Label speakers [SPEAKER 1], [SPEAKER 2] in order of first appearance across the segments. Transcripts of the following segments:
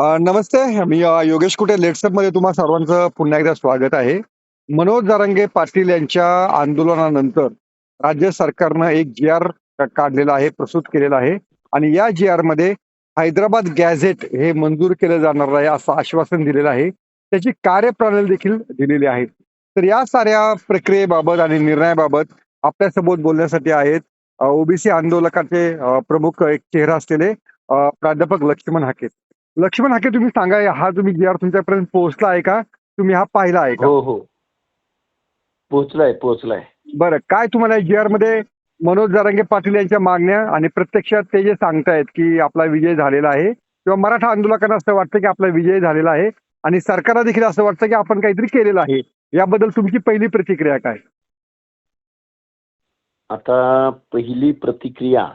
[SPEAKER 1] नमस्ते मी योगेश कुटे लेट्सअपमध्ये तुम्हा सर्वांचं पुन्हा एकदा स्वागत आहे. मनोज जारंगे पाटील यांच्या आंदोलनानंतर राज्य सरकारनं एक जी आर काढलेला आहे प्रस्तुत केलेला आहे. आणि या जी आरमध्ये हैदराबाद गॅझेट हे मंजूर केलं जाणार आहे असं आश्वासन दिलेलं आहे. त्याची कार्यप्रणाली देखील दिलेली आहे. तर या साऱ्या प्रक्रियेबाबत आणि निर्णयाबाबत आपल्यासोबत बोलण्यासाठी आहेत ओबीसी आंदोलकाचे प्रमुख एक चेहरा असलेले प्राध्यापक लक्ष्मण हाके. लक्ष्मण हाके तुम्ही सांगा हा तुम्ही जी आर तुमच्यापर्यंत पोहोचला आहे का? तुम्ही हा पाहिला आहे का?
[SPEAKER 2] हो हो. पोहोचलाय पोहोचलाय.
[SPEAKER 1] बरं काय तुम्हाला जी आरमध्ये मनोज जरांगे पाटील यांच्या मागण्या आणि प्रत्यक्षात ते जे सांगतायत की आपला विजय झालेला आहे किंवा मराठा आंदोलकांना असं वाटतं की आपला विजय झालेला आहे आणि सरकारला देखील असं वाटतं की आपण काहीतरी केलेलं आहे याबद्दल तुमची पहिली प्रतिक्रिया काय?
[SPEAKER 2] आता पहिली प्रतिक्रिया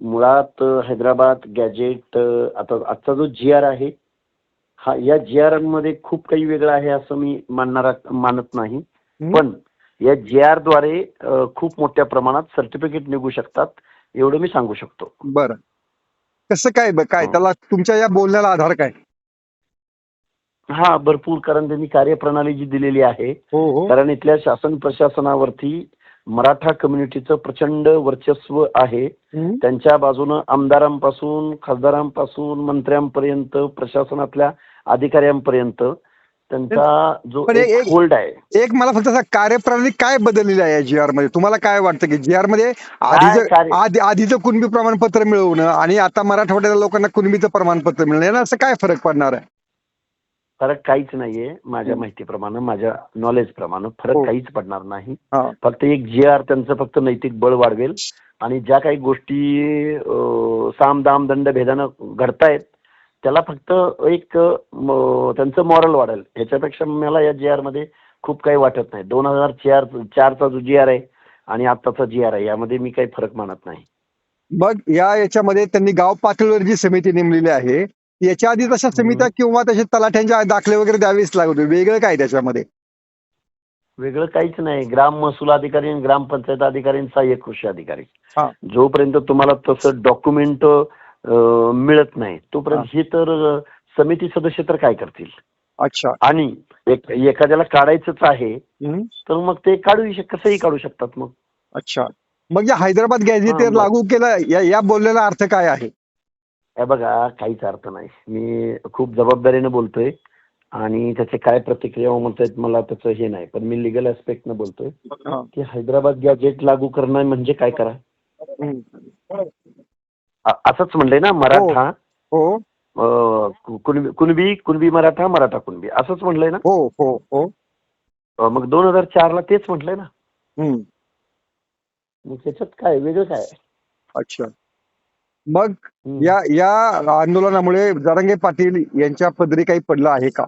[SPEAKER 2] मुळात हैदराबाद गॅजेट आता आजचा जो जी आर आहे हा या जी आरमध्ये खूप काही वेगळं आहे असं मी मानणारा मानत नाही? पण या जी आरद्वारे खूप मोठ्या प्रमाणात सर्टिफिकेट निघू शकतात एवढं मी सांगू शकतो.
[SPEAKER 1] बरं. कसं काय काय
[SPEAKER 2] हो.
[SPEAKER 1] त्याला तुमच्या या बोलण्याला आधार काय?
[SPEAKER 2] हा भरपूर कारण त्यांनी कार्यप्रणाली जी दिलेली आहे
[SPEAKER 1] हो हो.
[SPEAKER 2] कारण इथल्या शासन प्रशासनावरती मराठा कम्युनिटीचं प्रचंड वर्चस्व आहे? त्यांच्या बाजूनं आमदारांपासून खासदारांपासून मंत्र्यांपर्यंत प्रशासनातल्या अधिकाऱ्यांपर्यंत त्यांचा जो होल्ड आहे.
[SPEAKER 1] एक मला फक्त कार्यप्रणाली काय बदललेली आहे जी आरमध्ये? तुम्हाला काय वाटतं की जी आरमध्ये आधीचं आधीचं कुणबी प्रमाणपत्र मिळवणं आणि आता मराठवाड्याच्या लोकांना कुणबीचं प्रमाणपत्र मिळणं यानं असं काय फरक पडणार आहे?
[SPEAKER 2] फरक काहीच नाहीये माझ्या. माहितीप्रमाणे माझ्या नॉलेज प्रमाणे फरक
[SPEAKER 1] हो.
[SPEAKER 2] काहीच पडणार नाही. फक्त एक जी आर त्यांचं फक्त नैतिक बळ वाढवेल आणि ज्या काही गोष्टी साम दाम दंड भेदानं घडतायत त्याला फक्त एक त्यांचं मॉरल वाढेल ह्याच्यापेक्षा मला या जी आरमध्ये खूप काही वाटत नाही दोन हजार चार चारचा जो जी आर आहे आणि आत्ताचा जी आर आहे यामध्ये मी काही फरक मानत नाही
[SPEAKER 1] मग या याच्यामध्ये त्यांनी गाव पातळीवर जी समिती नेमलेली आहे याच्या आधी तशा समित्या किंवा तशा तलाठ्यांच्या दाखले वगैरे द्यावेच लागत वेगळं काय त्याच्यामध्ये?
[SPEAKER 2] वेगळं काहीच नाही. ग्राम महसूल अधिकारी आणि ग्रामपंचायत अधिकारी आणि सहाय्यक कृषी अधिकारी. जोपर्यंत तुम्हाला तसं डॉक्युमेंट मिळत नाही तोपर्यंत हे. तर समिती सदस्य तर काय करतील?
[SPEAKER 1] अच्छा.
[SPEAKER 2] आणि एखाद्याला काढायचंच आहे? तर मग ते काढू शक कसंही काढू शकतात मग.
[SPEAKER 1] अच्छा. मग या हैदराबाद गॅझेट. लागू केलं या या बोललेला अर्थ काय आहे?
[SPEAKER 2] हे बघा काहीच अर्थ नाही. मी खूप जबाबदारीने बोलतोय आणि त्याचे काय प्रतिक्रिया म्हणतायत मला त्याचं हे नाही. पण मी लिगल ऍस्पेक्टनं बोलतोय. की हैदराबाद गॅजेट लागू करणं म्हणजे काय करा? असंच म्हणलंय ना मराठा.
[SPEAKER 1] हो.
[SPEAKER 2] कुणबी कुणबी कुणबी मराठा मराठा कुणबी. असंच म्हणलंय ना?
[SPEAKER 1] हो हो हो.
[SPEAKER 2] मग दोन हजार चार ला तेच म्हटलंय ना. मग त्याच्यात काय वेगळं काय?
[SPEAKER 1] अच्छा. मग. या या आंदोलनामुळे जरांगे पाटील यांच्या पदरी काही पडलं आहे का?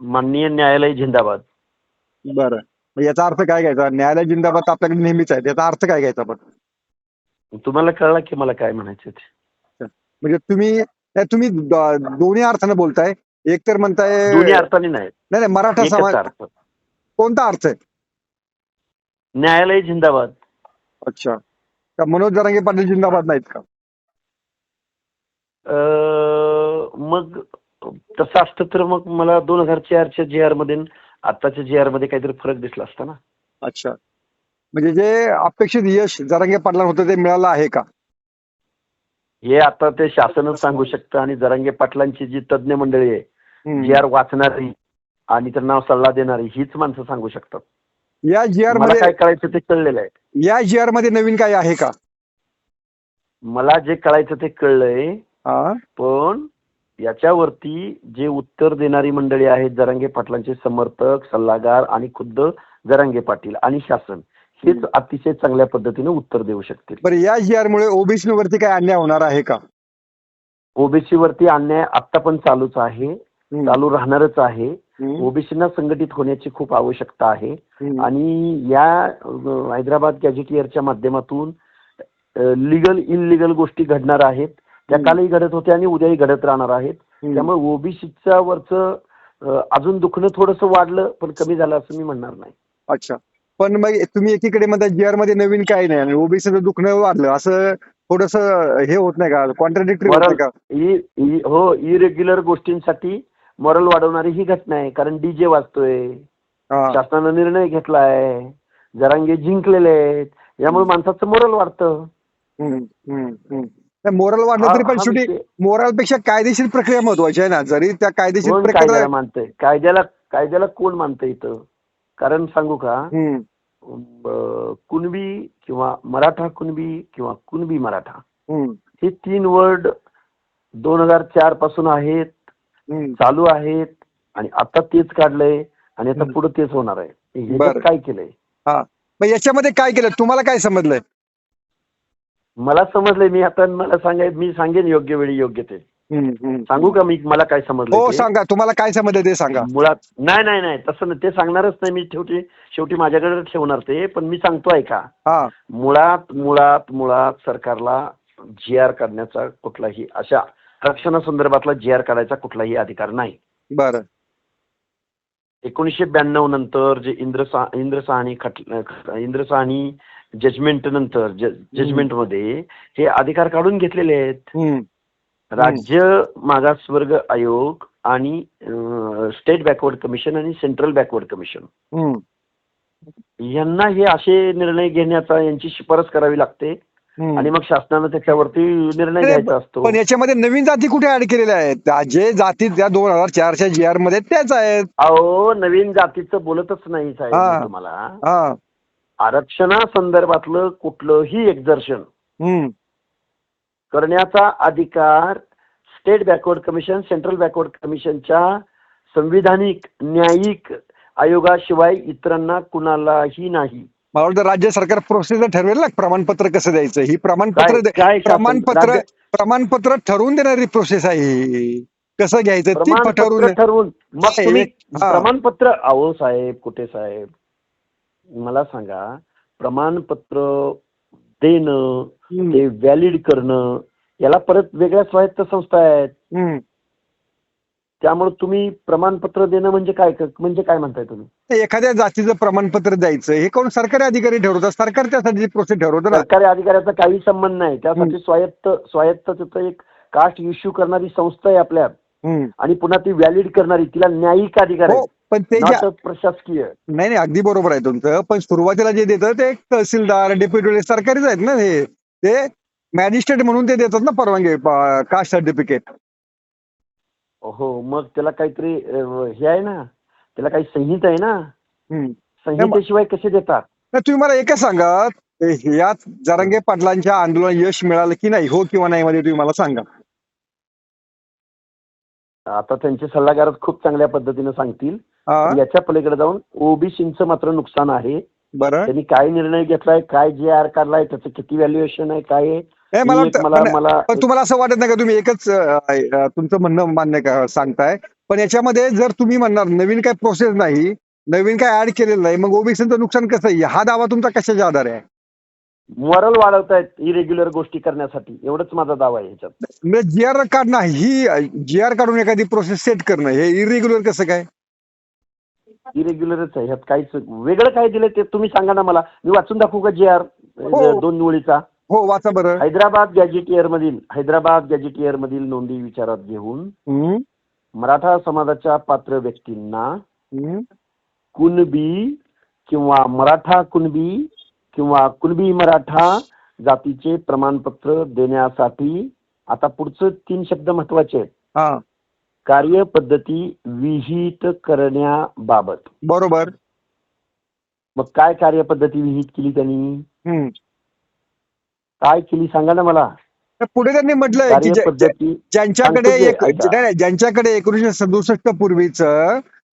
[SPEAKER 2] माननीय न्यायालय जिंदाबाद.
[SPEAKER 1] बरं. मग याचा अर्थ काय घ्यायचा? न्यायालय जिंदाबाद आपल्याकडे नेहमीच आहे. याचा अर्थ काय घ्यायचा पण
[SPEAKER 2] तुम्हाला कळला की मला काय म्हणायचं ते?
[SPEAKER 1] म्हणजे तुम्ही नाही, तुम्ही द- दोन्ही अर्थानं बोलताय. एक तर म्हणताय
[SPEAKER 2] दोन्ही अर्थाने नाही.
[SPEAKER 1] नाही नाही मराठा
[SPEAKER 2] एकच
[SPEAKER 1] समाज
[SPEAKER 2] अर्थ.
[SPEAKER 1] कोणता अर्थ आहे?
[SPEAKER 2] न्यायालय जिंदाबाद.
[SPEAKER 1] अच्छा. का मनोज जरांगे पाटील जिंदाबाद नाहीत का?
[SPEAKER 2] मग तसं असतं तर मग मला दोन हजार चारच्या जी आरमध्ये आणि आत्ताच्या जी आरमध्ये काहीतरी फरक दिसला असता ना.
[SPEAKER 1] अच्छा. म्हणजे जे अपेक्षित यश जरांगे पाटलांना होतं ते मिळालं आहे का?
[SPEAKER 2] हे आता ते शासनच सांगू शकतं आणि जरांगे पाटलांची जी तज्ज्ञ मंडळी आहे. जी आर वाचणारी आणि त्यांना सल्ला देणारी हीच माणसं सांगू शकतात.
[SPEAKER 1] या जी आर
[SPEAKER 2] मला
[SPEAKER 1] मध्ये
[SPEAKER 2] काय कळायचं ते कळलेलं आहे.
[SPEAKER 1] या जी आरमध्ये नवीन काही आहे का?
[SPEAKER 2] मला जे कळायचं ते कळलंय
[SPEAKER 1] हा.
[SPEAKER 2] पण याच्यावरती जे उत्तर देणारी मंडळी आहेत जरांगे पाटलांचे समर्थक सल्लागार आणि खुद्द जरांगे पाटील आणि शासन हेच अतिशय चांगल्या पद्धतीने उत्तर देऊ शकतील.
[SPEAKER 1] बरं या जी आर मुळे ओबीसी वरती काय अन्याय होणार आहे का?
[SPEAKER 2] ओबीसी वरती अन्याय आता पण चालूच आहे. चालू राहणारच आहे. ओबीसीना संघटित होण्याची खूप आवश्यकता आहे. आणि या हैदराबाद गॅजेटियरच्या माध्यमातून लिगल इनलिगल गोष्टी घडणार आहेत. त्या. कालही घडत होत्या आणि उद्याही घडत राहणार आहेत. त्यामुळे ओबीसीच्या वरचं अजून दुखणं थोडंसं वाढलं पण कमी झालं असं मी म्हणणार नाही.
[SPEAKER 1] अच्छा. पण मग तुम्ही एकीकडे म्हणता जी आरमध्ये नवीन काही नाही आणि ओबीसीचं दुखणं वाढलं. असं थोडस हे होत नाही का? कॉन्ट्राडिक्टरी
[SPEAKER 2] हो इरेग्युलर गोष्टींसाठी मॉरल वाढवणारी ही घटना आहे. कारण डीजे वाजतोय. शासनानं निर्णय घेतलाय. जरांगे जिंकलेले आहेत. यामुळे माणसाचं मोरल वाढतं.
[SPEAKER 1] मोरल वाढलं तरी पण शेवटी मोरलपेक्षा कायदेशीर प्रक्रिया महत्वाची आहे ना. जरी त्या कायदेशीर प्रक्रिया
[SPEAKER 2] कायद्याला मानतंय? कायद्याला कायद्याला कोण मानतं इथं? कारण सांगू का? कुणबी किंवा मराठा कुणबी किंवा कुणबी मराठा हे तीन वर्ड दोन हजार चारपासून आहेत. चालू आहेत आणि आता तेच काढलंय आणि आता. पुढे तेच होणार आहे. ह्याच्यात
[SPEAKER 1] बरं.
[SPEAKER 2] काय केलंय?
[SPEAKER 1] मग याच्यामध्ये काय केलं? तुम्हाला काय समजलंय?
[SPEAKER 2] मला समजलंय. मी आता मला सांगाय मी सांगेन योग्य वेळी योग्य ते. सांगू का मी? मला काय समजलं
[SPEAKER 1] हो
[SPEAKER 2] ते?
[SPEAKER 1] सांगा. तुम्हाला काय समजलं ते सांगा.
[SPEAKER 2] मुळात नाही नाही नाही. तसं नाही. ते सांगणारच नाही. मी शेवटी शेवटी माझ्याकडे ठेवणार ते. पण मी सांगतो ऐका.
[SPEAKER 1] हा.
[SPEAKER 2] मुळात मुळात मुळात सरकारला जी आर काढण्याचा कुठलाही अशा आरक्षणासंदर्भातला जी आर काढायचा कुठलाही अधिकार नाही.
[SPEAKER 1] बरं.
[SPEAKER 2] एकोणीसशे ब्याण्णव नंतर जे इंद्र इंद्र खट इंद्र जजमेंट नंतर जजमेंटमध्ये हे अधिकार काढून घेतलेले आहेत. राज्य मागासवर्ग आयोग आणि स्टेट बॅकवर्ड कमिशन आणि सेंट्रल बॅकवर्ड कमिशन यांना हे असे निर्णय घेण्याचा यांची शिफारस करावी लागते. आणि मग शासनानं त्याच्यावरती निर्णय घ्यायचा असतो.
[SPEAKER 1] पण याच्यामध्ये नवीन जाती कुठे ऍड केलेल्या आहेत? त्या जे जाती त्या दोन हजार चारच्या जी आरमध्ये त्याच आहेत.
[SPEAKER 2] अहो नवीन जातीचं बोलतच नाही साहेब
[SPEAKER 1] हा.
[SPEAKER 2] मी तुम्हाला.
[SPEAKER 1] हा.
[SPEAKER 2] आरक्षणासंदर्भातलं कुठलंही एक्झर्शन
[SPEAKER 1] हम्म,
[SPEAKER 2] करण्याचा अधिकार state backward commission central backward कमिशनच्या संविधानिक न्यायिक आयोगाशिवाय इतरांना कुणालाही नाही.
[SPEAKER 1] मला वाटतं राज्य सरकार प्रोसेस ठरवेल ना प्रमाणपत्र कसं द्यायचं? ही प्रमाणपत्र प्रमाणपत्र प्रमाणपत्र ठरवून देणारी प्रोसेस आहे कसं घ्यायचं? ती ठरवून
[SPEAKER 2] ठरवून. प्रमाणपत्र अहो साहेब कुठे साहेब? मला सांगा प्रमाणपत्र देणं ते व्हॅलिड करणं याला परत वेगळ्या स्वायत्त संस्था आहेत. त्यामुळे तुम्ही प्रमाणपत्र देणं म्हणजे काय म्हणजे काय म्हणताय तुम्ही?
[SPEAKER 1] एखाद्या जातीचं प्रमाणपत्र द्यायचं. हे कोण सरकारी अधिकारी ठरवतात सरकार त्यासाठी प्रोसेस ठरवतं
[SPEAKER 2] सरकारी अधिकाऱ्याचा काही संबंध नाही. त्यासाठी. स्वायत्त स्वायत्त तिथं एक कास्ट इश्यू करणारी संस्था आहे आपल्यात
[SPEAKER 1] हम्म.
[SPEAKER 2] आणि पुन्हा ती व्हॅलिड करणारी तिला न्यायिक अधिकार
[SPEAKER 1] हो
[SPEAKER 2] आहे
[SPEAKER 1] पण ते
[SPEAKER 2] प्रशासकीय.
[SPEAKER 1] नाही नाही अगदी बरोबर आहे तुमचं. पण सुरुवातीला जे देतं ते तहसीलदार डेप्युटी सरकारीच आहेत ना हे. ते मॅजिस्ट्रेट म्हणून ते देतात ना परवानगी कास्ट सर्टिफिकेट
[SPEAKER 2] हो मग त्याला काहीतरी हे आहे ना त्याला काही संहिता आहे ना? संहितेशिवाय कसे देतात?
[SPEAKER 1] तुम्ही मला एकच सांगा यात जरांगे पाटलांच्या आंदोलन यश मिळालं की नाही हो किंवा नाही मध्ये तुम्ही मला सांगा.
[SPEAKER 2] आता त्यांचे सल्लागारच खूप चांगल्या पद्धतीने सांगतील. याच्या पलीकडे जाऊन ओबीसीचं मात्र नुकसान आहे.
[SPEAKER 1] बरं.
[SPEAKER 2] त्यांनी काय निर्णय घेतलाय काय जे आर काढलाय त्याचं किती व्हॅल्युएशन आहे काय आहे
[SPEAKER 1] मला
[SPEAKER 2] ही
[SPEAKER 1] वाटतं पण- तुम्हाला असं वाटत नाही का? तुम्ही एकच तुमचं म्हणणं मान्य का सांगताय. पण याच्यामध्ये जर तुम्ही म्हणणार नवीन काय प्रोसेस नाही नवीन काय ऍड केलेलं नाही मग ओबीसीचं नुकसान कसं आहे? हा दावा तुमचा कशाच्या आधारे आहे?
[SPEAKER 2] मॉरल वाढवतायत इरेग्युलर गोष्टी करण्यासाठी. एवढंच माझा दावा आहे ह्याच्यात
[SPEAKER 1] म्हणजे जी आर काढणं ही जी आर काढून एखादी प्रोसेस सेट करणं हे इरेग्युलर कसं काय?
[SPEAKER 2] इरेग्युलरच आहे. ह्यात काहीच वेगळं काय दिलं ते तुम्ही सांगा ना मला. मी वाचून दाखवू का जे आर
[SPEAKER 1] हो.
[SPEAKER 2] दोन ओळीचा
[SPEAKER 1] हो वाचा बरं.
[SPEAKER 2] हैदराबाद गॅजेटियर मधील हैदराबाद गॅजेटियर मधील नोंदी विचारात घेऊन मराठा समाजाच्या पात्र व्यक्तींना कुणबी किंवा मराठा कुणबी किंवा कुणबी मराठा जातीचे प्रमाणपत्र देण्यासाठी आता पुढचं तीन शब्द महत्त्वाचे आहेत.
[SPEAKER 1] हा.
[SPEAKER 2] कार्यपद्धती विहित करण्याबाबत.
[SPEAKER 1] बरोबर.
[SPEAKER 2] मग काय कार्यपद्धती विहित केली त्यांनी. काय केली सांगा ना मला.
[SPEAKER 1] पुढे त्यांनी म्हटलंय की ज्या- ज्यांच्याकडे
[SPEAKER 2] सांगतो
[SPEAKER 1] एक
[SPEAKER 2] की ऐका.
[SPEAKER 1] नाही, नाही, ज्यांच्याकडे एकोणीशे सदुसष्ट पूर्वीच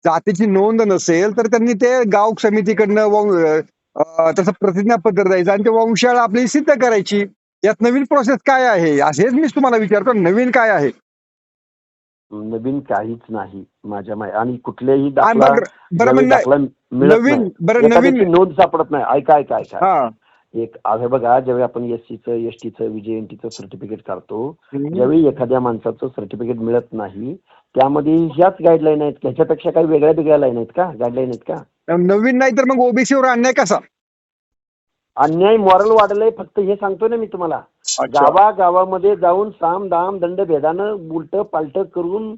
[SPEAKER 1] जातीची नोंद नसेल तर त्यांनी ते गाव समितीकडनं वं- अं, तसं प्रतिज्ञापत्र द्यायचं आणि ते वंशाळ आपली सिद्ध करायची. यात नवीन प्रोसेस काय आहे? असेच मी तुम्हाला विचारतो नवीन काय आहे?
[SPEAKER 2] नवीन काहीच नाही माझ्या माय आणि कुठलेही
[SPEAKER 1] आणि
[SPEAKER 2] दाखला
[SPEAKER 1] बरं
[SPEAKER 2] दाखला मिळत
[SPEAKER 1] नवीन
[SPEAKER 2] नाही.
[SPEAKER 1] बरं नवीन
[SPEAKER 2] एखाद्याची नोंद सापडत नाही. ऐका ऐका ऐका.
[SPEAKER 1] हा.
[SPEAKER 2] एक आहे बघा ज्यावेळी आपण एस सीचं एस टीचं विजयंतीचं सर्टिफिकेट काढतो. ज्यावेळी एखाद्या माणसाचं सर्टिफिकेट मिळत नाही त्यामध्ये ह्याच गाईडलाईन आहेत ह्याच्यापेक्षा काही वेगळ्या वेगळ्या लाईन आहेत का? गाईडलाईन आहेत का?
[SPEAKER 1] नवीन नाही तर मग ओबीसीवर अन्याय कसा?
[SPEAKER 2] अन्याय मॉरल वाढलंय फक्त हे सांगतोय ना मी तुम्हाला. गावा गावामध्ये जाऊन साम दाम दंड भेदानं उलट पालट करून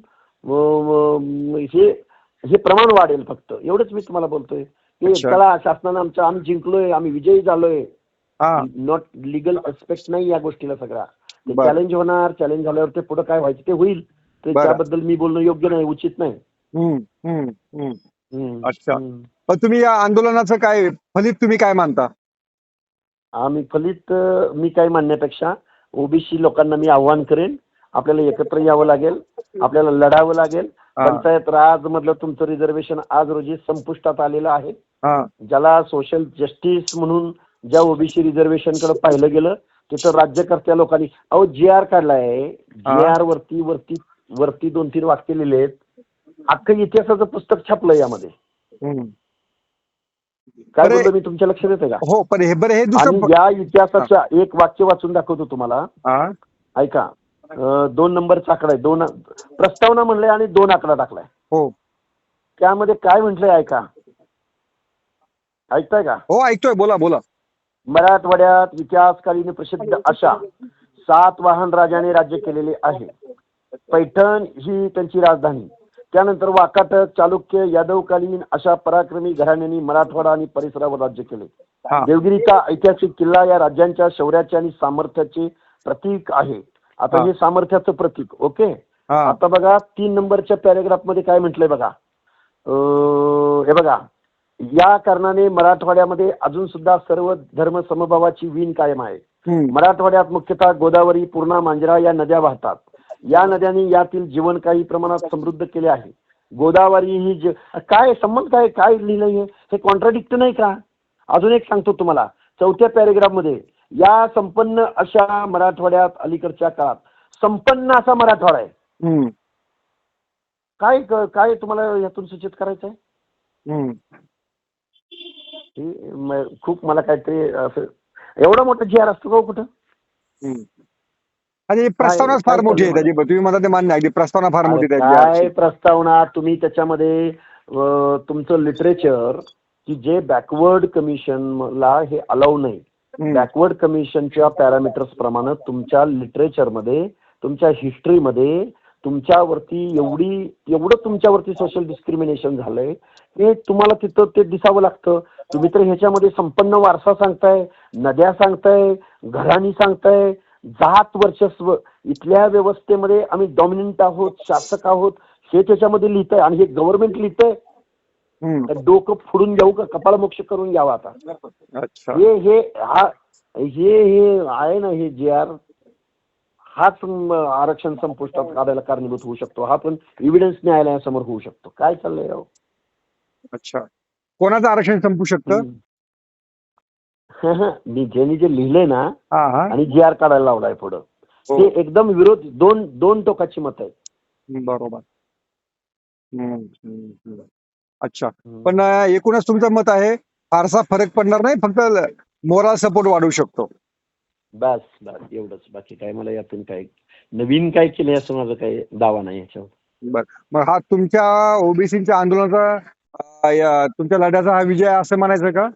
[SPEAKER 2] हे हे प्रमाण वाढेल फक्त. एवढंच मी तुम्हाला बोलतोय. की शासनानं आमचं आम्ही जिंकलोय आम्ही विजयी झालोय. नॉट लिगल अस्पेक्ट नाही या गोष्टीला सगळा. चॅलेंज होणार चॅलेंज झाल्यावर ते पुढे काय व्हायचं ते होईल. त्याबद्दल मी बोलणं योग्य नाही उचित नाही.
[SPEAKER 1] अच्छा. पण तुम्ही या आंदोलनाचं काय फलित तुम्ही काय मानता?
[SPEAKER 2] आम्ही फलित मी काय म्हणण्यापेक्षा ओबीसी लोकांना मी आव्हान करेन. आपल्याला एकत्र यावं लागेल. आपल्याला लढावं लागेल. पंचायत राज मधलं तुमचं रिझर्वेशन आज रोजी संपुष्टात आलेलं आहे. ज्याला सोशल जस्टिस म्हणून ज्या ओबीसी रिझर्वेशनकडे पाहिलं गेलं तिथं राज्यकर्त्या लोकांनी अहो जी आर काढलाय. जी आर वरती वरती वरती दोन तीन वाक्य लिहिले आहेत. अख्खं इतिहासाचं पुस्तक छापलं यामध्ये. काय बोलतो मी? तुमच्या लक्षात येते का?
[SPEAKER 1] हो पण हे बरं हे
[SPEAKER 2] आणि या इतिहासाच्या एक वाक्य वाचून दाखवतो तुम्हाला. ऐका. दोन नंबरचा आकडा आहे. दोन प्रस्तावना म्हणलंय आणि दोन आकडा टाकलाय.
[SPEAKER 1] हो.
[SPEAKER 2] त्यामध्ये काय म्हटलंय ऐका. ऐकताय का?
[SPEAKER 1] हो ऐकतोय. बोला बोला.
[SPEAKER 2] मराठवाड्यात इतिहासकालीन प्रसिद्ध अशा सात वाहन राजाने राज्य केलेले आहे. पैठण ही त्यांची राजधानी. त्यानंतर वाकाटक चालुक्य यादवकालीन अशा पराक्रमी घराण्यांनी मराठवाडा आणि परिसरावर राज्य केले. देवगिरीचा ऐतिहासिक किल्ला या राज्यांच्या शौर्याचे आणि सामर्थ्याचे प्रतीक आहे. आता
[SPEAKER 1] हा.
[SPEAKER 2] सामर्थ्याचं प्रतीक ओके? आता बघा तीन नंबरच्या पॅरेग्राफमध्ये काय म्हटलंय बघा? अं, हे बघा. या कारणाने मराठवाड्यामध्ये अजून सुद्धा सर्व धर्म समभावाची वीण कायम आहे. मराठवाड्यात मुख्यतः गोदावरी पूर्णा मांजरा या नद्या वाहतात. या नद्यांनी यातील जीवन काही प्रमाणात समृद्ध केले आहे. गोदावरी ही काय संबंध काय काय लिहिलंय हे? कॉन्ट्राडिक्ट नाही का? अजून एक सांगतो तुम्हाला. चौथ्या पॅरेग्राफमध्ये या संपन्न अशा मराठवाड्यात अलीकडच्या काळात संपन्न असा मराठवाडा आहे. काय काय तुम्हाला यातून सूचित करायचं आहे म- खूप मला काहीतरी असं एवढा मोठा जी आर असतो का हो कुठं
[SPEAKER 1] हम्म. आणि प्रस्तावनाच फार
[SPEAKER 2] काय
[SPEAKER 1] मोठी आहे त्याची तुम्ही म्हणता ते मान्य आहे अगदी प्रस्तावना फार मोठी आहे
[SPEAKER 2] काय
[SPEAKER 1] त्याची.
[SPEAKER 2] प्रस्तावना तुम्ही त्याच्यामध्ये अं, तुमचं लिटरेचर की जे बॅकवर्ड कमिशनला हे अलाव नाही
[SPEAKER 1] हम्म.
[SPEAKER 2] बॅकवर्ड कमिशनच्या पॅरामीटर्स प्रमाणे तुमच्या लिटरेचरमध्ये तुमच्या हिस्ट्रीमध्ये तुमच्यावरती एवढी एवढं तुमच्यावरती सोशल डिस्क्रिमिनेशन झालंय हे तुम्हाला तिथं ते दिसावं लागतं. तुम्ही तर ह्याच्यामध्ये संपन्न वारसा सांगताय नद्या सांगताय घराणी सांगताय. जात वर्चस्व इथल्या व्यवस्थेमध्ये आम्ही डॉमिनंट आहोत शासक आहोत हे त्याच्यामध्ये लिहितंय आणि हे गव्हर्नमेंट लिहितंय. डोकं फोडून घ्यावं का? कपाळमोक्ष करून घ्यावं आता. हे हे हा हे हे आहे ना हे जे आर हाच आरक्षण संपुष्टात काढायला कारणीभूत होऊ शकतो. हा पण एव्हिडन्स न्यायालयासमोर होऊ शकतो. काय चाललंय राव?
[SPEAKER 1] अच्छा. कोणाचं आरक्षण संपू शकतं.
[SPEAKER 2] मी ज्यांनी जे लिहिलंय ना
[SPEAKER 1] हा हा.
[SPEAKER 2] आणि जी आर काढायला लावलाय पुढं.
[SPEAKER 1] हो.
[SPEAKER 2] ते एकदम विरोध दोन दोन टोकाची मत आहेत.
[SPEAKER 1] बरोबर. हम्म, हम्म, हम्म. अच्छा. पण अं, एकूणच तुमचं मत आहे फारसा फरक पडणार नाही फक्त मोराल सपोर्ट वाढवू शकतो.
[SPEAKER 2] बस बस एवढंच. बाकी काय मला यातून काय नवीन काय केलंय असं माझं काही दावा नाही याच्यावर.
[SPEAKER 1] बर. मग हा तुमच्या ओबीसीच्या आंदोलनाचा अं, या- तुमच्या लढ्याचा हा विजय आहे असं म्हणायचं का?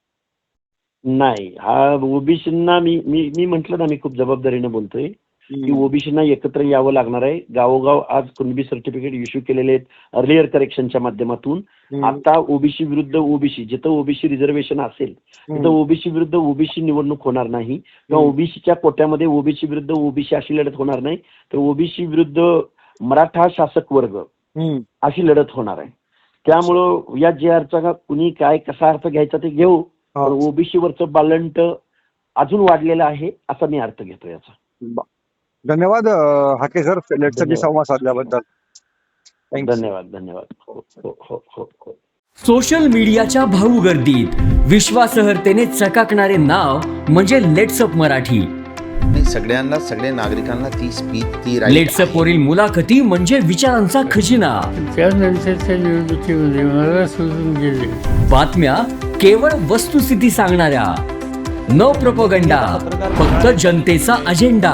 [SPEAKER 2] नाही. हा ओबीसींना मी मी मी म्हंटल ना मी खूप जबाबदारीने बोलतोय. की ओबीसीना एकत्र यावं लागणार आहे. गावोगाव आज कुणबी सर्टिफिकेट इश्यू केलेले आहेत अर्लियर करेक्शनच्या माध्यमातून. आता ओबीसी विरुद्ध ओबीसी जिथं ओबीसी रिझर्वेशन असेल तिथं ओबीसी विरुद्ध ओबीसी निवडणूक होणार नाही. किंवा. ओबीसीच्या कोट्यामध्ये ओबीसी विरुद्ध ओबीसी अशी लढत होणार नाही तर ओबीसी विरुद्ध मराठा शासक वर्ग. अशी लढत होणार आहे. त्यामुळं या जे आरचा कुणी काय कसा अर्थ घ्यायचा ते घेऊ.
[SPEAKER 1] हा.
[SPEAKER 2] पण ओबीसी वरचं बालंट अजून वाढलेलं आहे असा मी अर्थ घेतो याचा.
[SPEAKER 1] धन्यवाद हाके सर लेटसाठी. संवाद साधल्याबद्दल.
[SPEAKER 2] धन्यवाद धन्यवाद. हो हो हो हो हो.
[SPEAKER 3] सोशल मीडियाच्या भाऊ गर्दीत विश्वासार्हतेने चकाकणारे नाव म्हणजे लेट्सअप मराठी.
[SPEAKER 4] नाही सगळ्यांना सगळ्या नागरिकांना ती स्पीच ती
[SPEAKER 3] लेट्सअप. वरील मुलाखती म्हणजे विचारांचा खजिना.
[SPEAKER 5] त्यानंतरच्या निवडणुकीमध्ये मला सोडून गेले.
[SPEAKER 3] बातम्या केवळ वस्तुस्थिती सांगणाऱ्या. न प्रपोगंडा फक्त जनतेचा अजेंडा